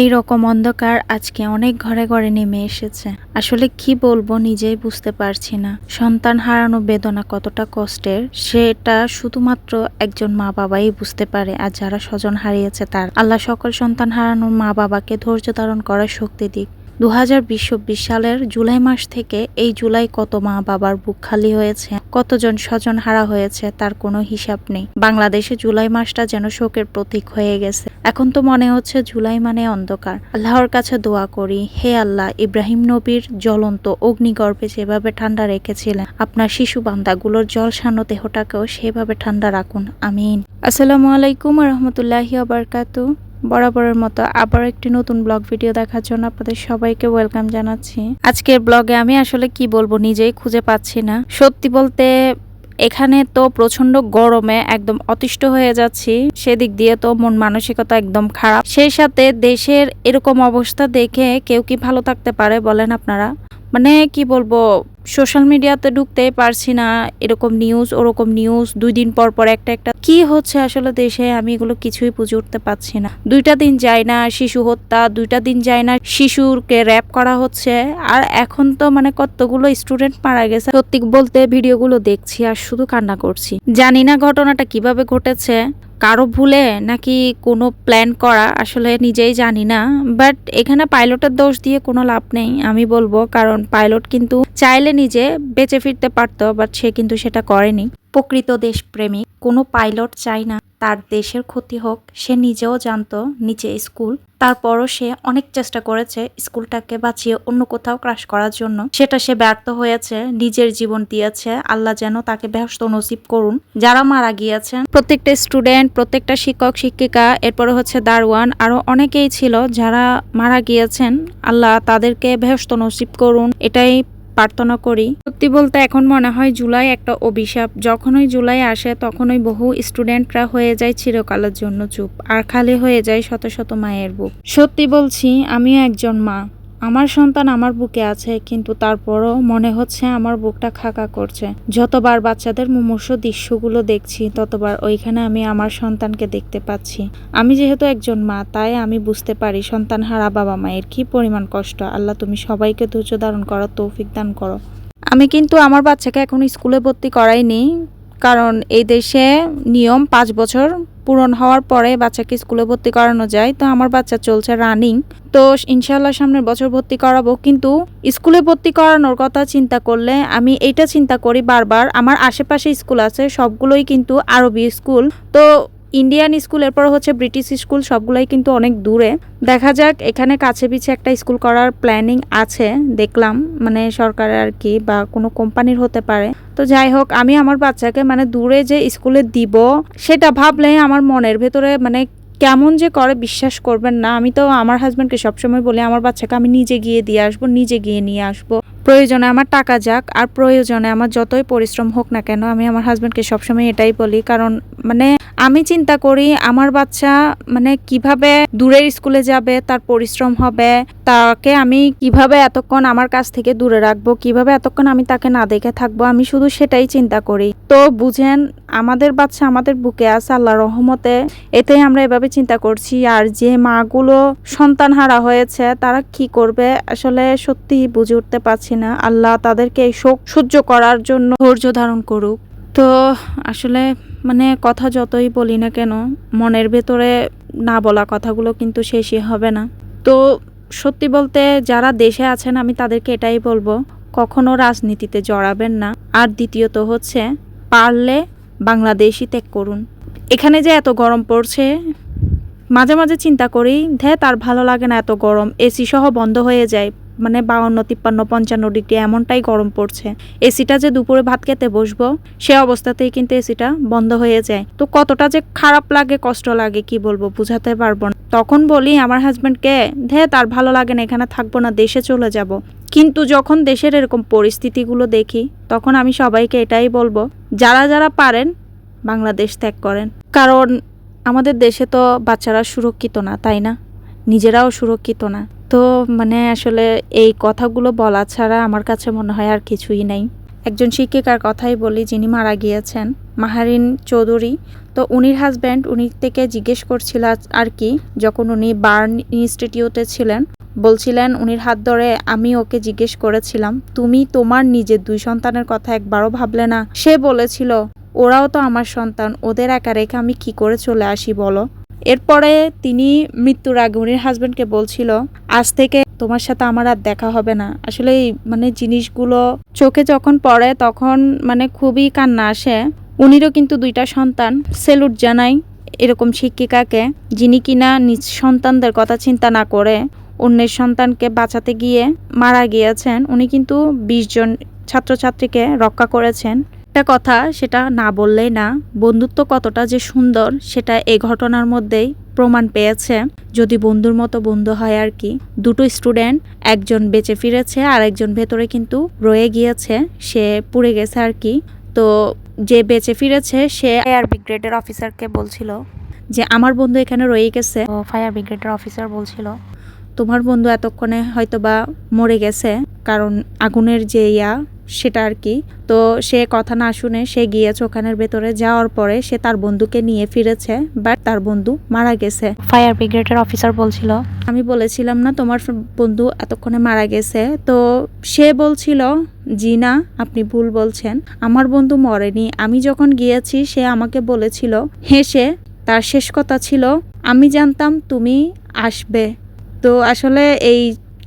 এই রকম অন্ধকার আজকে অনেক ঘরে ঘরে নেমে এসেছে। আসলে কি বলব নিজেই বুঝতে পারছি না। সন্তান হারানো বেদনা কতটা কষ্টের, সেটা শুধুমাত্র একজন মা বাবাই বুঝতে পারে আর যারা স্বজন হারিয়েছে তার। আল্লাহ সকল সন্তান হারানো মা বাবাকে ধৈর্য ধারণ করার শক্তি দিক। দু হাজার সালের জুলাই মাস থেকে এই জুলাই কত মা বাবার বুক খালি হয়েছে? কতজন স্বজন হারা হয়েছে তার কোনো হিসাব নেই। বাংলাদেশে জুলাই মাসটা যেন শোকের প্রতীক হয়ে গেছে। এখন তো মনে হচ্ছে জুলাই মানে অন্ধকার। আল্লাহর কাছে দোয়া করি, হে আল্লাহ, ইব্রাহিম নবীর জ্বলন্ত অগ্নিগর্ভে যেভাবে ঠান্ডা রেখেছিলেন, আপনার শিশু বান্দাগুলোর জলসানো দেহটাকেও সেভাবে ঠান্ডা রাখুন, আমিন। আসসালামু আলাইকুম রহমতুল্লাহি আবরকাতু বরাবরের মতো আবার একটি নতুন ব্লগ ভিডিও দেখার জন্য আপনাদের সবাইকে ওয়েলকাম জানাচ্ছি। আজকের ব্লগে আমি আসলে কি বলব নিজেই খুঁজে পাচ্ছি না। সত্যি বলতে এখানে তো প্রচণ্ড গরমে একদম অতিষ্ঠ হয়ে যাচ্ছি। সেদিক দিয়ে তো মন মানসিকতা একদম খারাপ। সেই সাথে দেশের এরকম অবস্থা দেখে কেউ কি ভালো থাকতে পারে বলেন আপনারা? মানে কি বলব সোশ্যাল মিডিয়াতে ঢুকতেই পারছি না, এরকম নিউজ ওরকম নিউজ দুই দিন পর পর একটা একটা। কি হচ্ছে আসলে দেশে? আমি এগুলো কিছুই বুঝে উঠতে পারছি না। দুইটা দিন যায় না শিশু হত্যা, দুইটা দিন যায় না শিশুরকে র্যাপ করা হচ্ছে। আর এখন তো মানে কতগুলো স্টুডেন্ট মারা গেছে। সত্যি বলতে ভিডিওগুলো দেখছি আর শুধু কান্না করছি। জানি না ঘটনাটা কীভাবে ঘটেছে। কারও ভুলে নাকি কোনো প্ল্যান করা আসলে নিজেই জানি না বাট এখানে পাইলটের দোষ দিয়ে কোনো লাভ নেই, আমি বলব। কারণ পাইলট কিন্তু চাইলে নিজে বেঁচে ফিরতে পারতো বাট সে কিন্তু সেটা করেনি। প্রকৃত দেশপ্রেমিক কোনো পাইলট চায় না। তার দেশের ক্ষতি হোক, সে নিজেও জানতো নিচে স্কুল। তারপরও সে অনেক চেষ্টা করেছে স্কুলটাকে বাঁচিয়ে অন্য কোথাও ক্রাশ করার জন্য। সেটা সে ব্যর্থ হয়েছে, নিজের জীবন দিয়েছে। আল্লাহ যেন তাকে ব্যস্ত নসিব করুন। যারা মারা গিয়েছেন, প্রত্যেকটা স্টুডেন্ট প্রত্যেকটা শিক্ষক, শিক্ষিকা এরপরে হচ্ছে দারওয়ান আরও অনেকেই ছিল যারা মারা গিয়েছেন। আল্লাহ তাদেরকে ব্যস্ত নসিব করুন। এটাই প্রার্থনা করি। সত্যি বলতে এখন মনে হয় জুলাই একটা অভিশাপ। যখনই জুলাই আসে, তখনই বহু স্টুডেন্টরা হয়ে যায় চিরকালের জন্য চুপ, আর খালি হয়ে যায় শত শত মায়ের বুক। সত্যি বলছি, আমিও একজন মা। আমার সন্তান আমার বুকে আছে, কিন্তু তারপরও মনে হচ্ছে আমার বুকটা খাকা করছে। যতবার বাচ্চাদের মুমূর্ষ দৃশ্যগুলো দেখছি, ততবার ওইখানে আমি আমার সন্তানকে দেখতে পাচ্ছি। আমি যেহেতু একজন মা, তাই আমি বুঝতে পারি সন্তান হারা বাবা মায়ের কি পরিমাণ কষ্ট। আল্লাহ তুমি সবাইকে ধৈর্য ধারণ করো, তৌফিক দান করো। আমি কিন্তু আমার বাচ্চাকে এখন স্কুলে ভর্তি করাইনি। কারণ এই দেশে নিয়ম পাঁচ বছর পূরণ হওয়ার পরে বাচ্চাকে স্কুলে ভর্তি করানো যায়। তো আমার বাচ্চা চলছে রানিং। তো ইনশাল্লাহ সামনের বছর ভর্তি করাবো। কিন্তু স্কুলে ভর্তি করানোর কথা চিন্তা করলে আমি এটা চিন্তা করি বারবার। আমার আশেপাশে স্কুল আছে, সবগুলোই কিন্তু আরবি স্কুল। তো ইন্ডিয়ান স্কুল এরপর হচ্ছে ব্রিটিশ স্কুল সবগুলোই কিন্তু অনেক দূরে। দেখা যাক, এখানে কাছে পিছে একটা স্কুল করার প্ল্যানিং আছে, দেখলাম। মানে সরকারের আর কি, বা কোনো কোম্পানির হতে পারে। তো যাই হোক, আমি আমার বাচ্চাকে মানে দূরে যে স্কুলে দিব, সেটা ভাবলে আমার মনের ভেতরে মানে কেমন যে করে বিশ্বাস করবেন না। আমি তো আমার হাজব্যান্ডকে সবসময় বলি, আমার বাচ্চাকে আমি নিজে গিয়ে দিয়ে আসব, নিজে গিয়ে নিয়ে আসব। প্রয়োজনে আমার টাকা যাক আর প্রয়োজনে আমার যতই পরিশ্রম হোক না কেন, আমি আমার হাজব্যান্ডকে সবসময় এটাই বলি। কারণ মানে আমি চিন্তা করি আমার বাচ্চা মানে কীভাবে দূরের স্কুলে যাবে, তার পরিশ্রম হবে, তাকে আমি কীভাবে এতক্ষণ আমার কাছ থেকে দূরে রাখব, কীভাবে এতক্ষণ আমি তাকে না দেখে থাকব, আমি শুধু সেটাই চিন্তা করি। তো বুঝেন, আমাদের বাচ্চা আমাদের বুকে আছে আল্লাহ রহমতে। এতেই আমরা এভাবে চিন্তা করছি। আর যে মাগুলো সন্তান হারা হয়েছে, তারা কি করবে? আসলে সত্যি বুঝে উঠতে পারছি না। আল্লাহ তাদেরকে এই শোক সহ্য করার জন্য ধৈর্য ধারণ করুক। তো আসলে মানে কথা যতই বলি না কেন, মনের ভেতরে না বলা কথাগুলো কিন্তু শেষই হবে না। তো সত্যি বলতে যারা দেশে আছেন, আমি তাদেরকে এটাই বলব, কখনো রাজনীতিতে জড়াবেন না। আর দ্বিতীয়ত হচ্ছে, পারলে বাংলাদেশই ত্যাগ করুন। এখানে যে এত গরম পড়ছে, মাঝে মাঝে চিন্তা করি ধে তার ভালো লাগে না এত গরম, এসি সহ বন্ধ হয়ে যায়। মানে বাউন্ন, তিপ্পান্ন, পঞ্চান্ন ডিগ্রি এমনটাই গরম পড়ছে। এসিটা যে দুপুরে ভাত খেতে বসবো, সে অবস্থাতেই কিন্তু এসিটা বন্ধ হয়ে যায়। তো কতটা যে খারাপ লাগে, কষ্ট লাগে, কি বলব, বুঝাতে পারব না। তখন বলি, আমার হাজব্যান্ডকে ধে তার ভালো লাগে না, এখানে থাকব না, দেশে চলে যাব। কিন্তু যখন দেশের এরকম পরিস্থিতিগুলো দেখি, তখন আমি সবাইকে এটাই বলব, যারা যারা পারেন, বাংলাদেশ ত্যাগ করেন। কারণ আমাদের দেশে তো বাচ্চারা সুরক্ষিত না, তাই না? নিজেরাও সুরক্ষিত না। তো মানে আসলে এই কথাগুলো বলা ছাড়া আমার কাছে মনে হয় আর কিছুই নেই। একজন শিক্ষিকার কথাই বলি যিনি মারা গিয়েছেন, মাহারিন চৌধুরী। তো উনির হাজব্যান্ড উনি থেকে জিজ্ঞেস করছিল আর কি, যখন উনি বার্ন ইনস্টিটিউটে ছিলেন, বলছিলেন উনির হাত ধরে আমি ওকে জিজ্ঞেস করেছিলাম, তুমি তোমার নিজের দুই সন্তানের কথা একবারও ভাবলে না? সে বলেছিল, ওরাও তো আমার সন্তান, ওদের একা রেখে আমি কি করে চলে আসি বলো? এরপরে তিনি মৃত্যুর আগে উনির হাজব্যান্ডকে বলছিল, আজ থেকে তোমার সাথে আমার আর দেখা হবে না। আসলে মানে জিনিসগুলো চোখে যখন পড়ে তখন মানে খুবই কান্না আসে। উনিরও কিন্তু দুইটা সন্তান। সেলুট জানাই এরকম শিক্ষিকাকে, যিনি কিনা নিজ সন্তানদের কথা চিন্তা না করে অন্যের সন্তানকে বাঁচাতে গিয়ে মারা গিয়েছেন। উনি কিন্তু বিশ জন ছাত্রছাত্রীকে রক্ষা করেছেন। একটা কথা সেটা না বললেই না বন্ধুত্ব কতটা যে সুন্দর সেটা এই ঘটনার মধ্যেই প্রমাণ পেয়েছে। যদি বন্ধুর মতো বন্ধু হয় আর কি দুটো স্টুডেন্ট একজন বেঁচে ফিরেছে আর একজন ভেতরে কিন্তু রয়ে গিয়েছে সে পুড়ে গেছে আর কি। তো যে বেঁচে ফিরেছে সে ফায়ার ব্রিগেডের অফিসারকে বলছিল যে আমার বন্ধু এখানে রয়ে গেছে। ফায়ার ব্রিগেডের অফিসার বলছিল। তোমার বন্ধু এতক্ষণে হয়তো বা মরে গেছে কারণ আগুনের যে ইয়া সেটা আর কি। তো সে কথা না শুনে সে গিয়েছে ওখানের ভেতরে যাওয়ার পরে সে তার বন্ধুকে নিয়ে ফিরেছে বাট তার বন্ধু মারা গেছে। ফায়ার ব্রিগেডের অফিসার বলছিল। আমি বলেছিলাম না তোমার বন্ধু এতক্ষণে মারা গেছে। তো সে বলছিল জি না আপনি ভুল বলছেন। আমার বন্ধু মরেনি। আমি যখন গিয়েছি সে আমাকে বলেছিল হেসে তার শেষ কথা ছিল আমি জানতাম তুমি আসবে। তো আসলে এই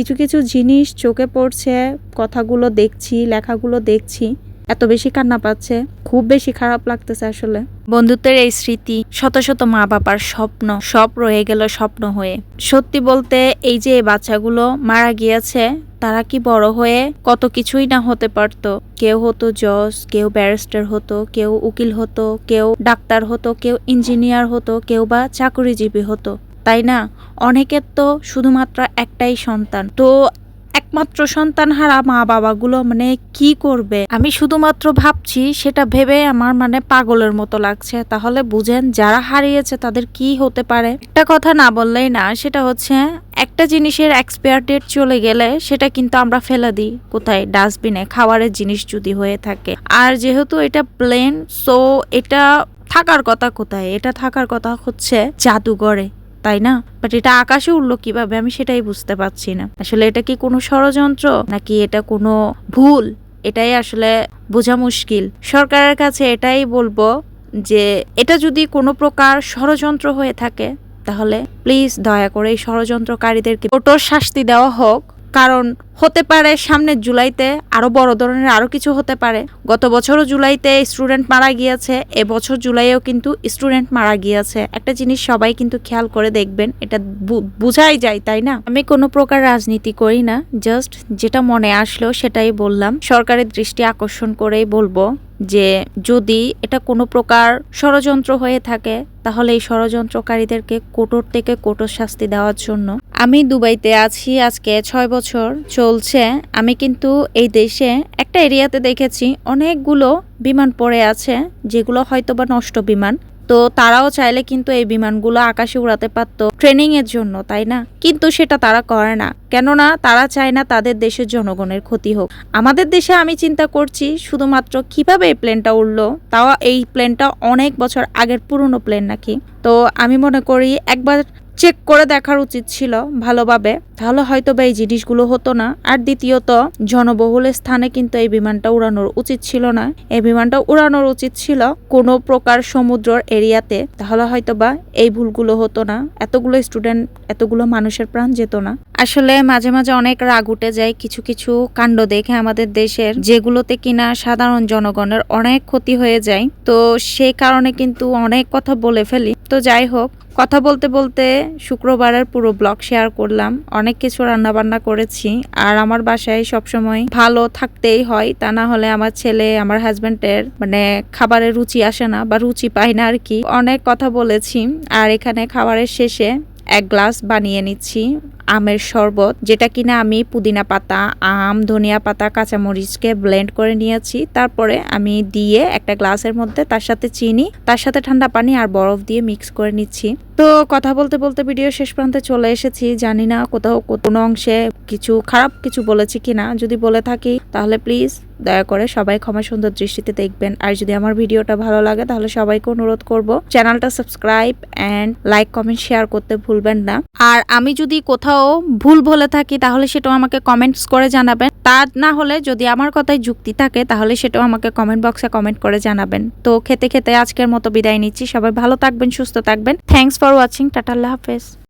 কিছু কিছু জিনিস চোখে পড়ছে, কথাগুলো দেখছি, লেখাগুলো দেখছি, এত বেশি কান্না পাচ্ছে, খুব বেশি খারাপ লাগতেছে আসলে। বন্ধুত্বের এই স্মৃতি শত শত মা বাবার স্বপ্ন, সব রয়ে গেল স্বপ্ন হয়ে। সত্যি বলতে এই যে বাচ্চাগুলো মারা গিয়েছে, তারা কি বড় হয়ে কত কিছুই না হতে পারতো। কেউ হতো জজ, কেউ ব্যারিস্টার হতো, কেউ উকিল হতো, কেউ ডাক্তার হতো, কেউ ইঞ্জিনিয়ার হতো, কেউ বা চাকরিজীবী হতো। তাই না? অনেকের তো শুধুমাত্র একটাই সন্তান। তো একমাত্র সন্তান হারা মা বাবাগুলো মানে কি করবে? আমি শুধুমাত্র ভাবছি সেটা ভেবে আমার মানে পাগলের মতো লাগছে। তাহলে বুঝেন যারা হারিয়েছে তাদের কি হতে পারে? একটা কথা না বললেই না, সেটা হচ্ছে একটা জিনিসের এক্সপায়ার ডেট চলে গেলে সেটা কিন্তু আমরা ফেলে দিই। কোথায়? ডাস্টবিনে খাবারের জিনিস যদি হয়ে থাকে। আর যেহেতু এটা প্লেন সো এটা থাকার কথা কোথায়? এটা থাকার কথা হচ্ছে জাদুঘরে। তাই না? বাট এটা আকাশে উঠল কীভাবে? আমি সেটাই বুঝতে পারছি না। আসলে এটা কি কোনো ষড়যন্ত্র? নাকি এটা কোনো ভুল? এটাই আসলে বোঝা মুশকিল। সরকারের কাছে এটাই বলব যে, এটা যদি কোনো প্রকার ষড়যন্ত্র হয়ে থাকে, তাহলে প্লিজ দয়া করে এই ষড়যন্ত্রকারীদেরকে কঠোর শাস্তি দেওয়া হোক। কারণ হতে পারে সামনের জুলাইতে আরও বড় ধরনের আরও কিছু হতে পারে। গত বছরও জুলাইতে স্টুডেন্ট মারা গিয়েছে এবছর জুলাইয়েও কিন্তু স্টুডেন্ট মারা গিয়েছে। একটা জিনিস সবাই কিন্তু খেয়াল করে দেখবেন, এটা বুঝাই যায়, তাই না? আমি কোনো প্রকার রাজনীতি করি না, জাস্ট যেটা মনে আসলো সেটাই বললাম। সরকারের দৃষ্টি আকর্ষণ করেই বলব যে, যদি এটা কোনো প্রকার ষড়যন্ত্র হয়ে থাকে, তাহলে এই ষড়যন্ত্রকারীদেরকে কোটর থেকে কোটর শাস্তি দেওয়ার জন্য। আমি দুবাইতে আছি আজকে ছয় বছর চলছে, আমি কিন্তু এই দেশে একটা এরিয়াতে দেখেছি অনেকগুলো বিমান পড়ে আছে, যেগুলো হয়তো বা নষ্ট বিমান। তো তারাও চাইলে কিন্তু এই বিমানগুলো আকাশে উড়াতে পারতো ট্রেনিং এর জন্য, তাই না? কিন্তু সেটা তারা করে না। কেননা তারা চায় না তাদের দেশের জনগণের ক্ষতি হোক। আমাদের দেশে আমি চিন্তা করছি শুধুমাত্র কীভাবে এই প্লেনটা উড়লো, তাও এই প্লেনটা অনেক বছর আগের পুরনো প্লেন নাকি? তো আমি মনে করি একবার চেক করে দেখার উচিত ছিল ভালোভাবে। তাহলে হয়তো বা এই জিনিসগুলো হতো না। আর দ্বিতীয়ত, জনবহুল স্থানে কিন্তু এই বিমানটা উড়ানোর উচিত ছিল না। এই বিমানটা উড়ানোর উচিত ছিল কোনো প্রকার সমুদ্রের এরিয়াতে। তাহলে হয়তো বা এই ভুলগুলো হতো না। এতগুলো স্টুডেন্ট, এতগুলো মানুষের প্রাণ যেত না। আসলে মাঝে মাঝে অনেক রাগ উঠে যায় কিছু কিছু কাণ্ড দেখে আমাদের দেশের, যেগুলোতে কিনা সাধারণ জনগণের অনেক ক্ষতি হয়ে যায়। তো সেই কারণে কিন্তু অনেক কথা বলে ফেলি। তো যাই হোক, কথা বলতে বলতে শুক্রবারের পুরো ব্লগ শেয়ার করলাম। অনেক কিছু রান্না বান্না করেছি। আর আমার বাসায় সবসময় ভালো থাকতেই হয়। তা না হলে আমার ছেলে, আমার হাজবেন্ডের মানে খাবারের রুচি আসে না বা রুচি পায় না আর কি। অনেক কথা বলেছি। আর এখানে খাবারের শেষে এক গ্লাস বানিয়ে নিচ্ছি আমের শরবত, যেটা কিনা আমি পুদিনা পাতা, আম, ধনিয়া পাতা, কাঁচামরিচকে ব্লেন্ড করে নিয়েছি। তারপরে আমি দিয়ে একটা গ্লাসের মধ্যে তার সাথে চিনি, তার সাথে ঠান্ডা পানি আর বরফ দিয়ে মিক্স করে নিচ্ছি। তো কথা বলতে বলতে ভিডিও শেষ প্রান্তে চলে এসেছি, জানি না কোথাও কোনো অংশে কিছু খারাপ কিছু বলেছি কিনা, যদি বলে থাকি তাহলে প্লিজ দয়া করে সবাই ক্ষমা সুন্দর দৃষ্টিতে দেখবেন। আর যদি আমার ভিডিওটা ভালো লাগে, তাহলে সবাইকে অনুরোধ করব চ্যানেলটা subscribe and like, comment, share করতে ভুলবেন না। আর আমি যদি কোথাও ভুল বলে থাকি, তাহলে সেটাও আমাকে কমেন্টস করে জানাবেন। তা না হলে যদি আমার কথায় যুক্তি থাকে, তাহলে সেটাও আমাকে কমেন্ট বক্সে কমেন্ট করে জানাবেন। তো খেতে খেতে আজকের মতো বিদায় নিচ্ছি। সবাই ভালো থাকবেন, সুস্থ থাকবেন। Thanks for watching. টাটা, আল্লাহ হাফেজ।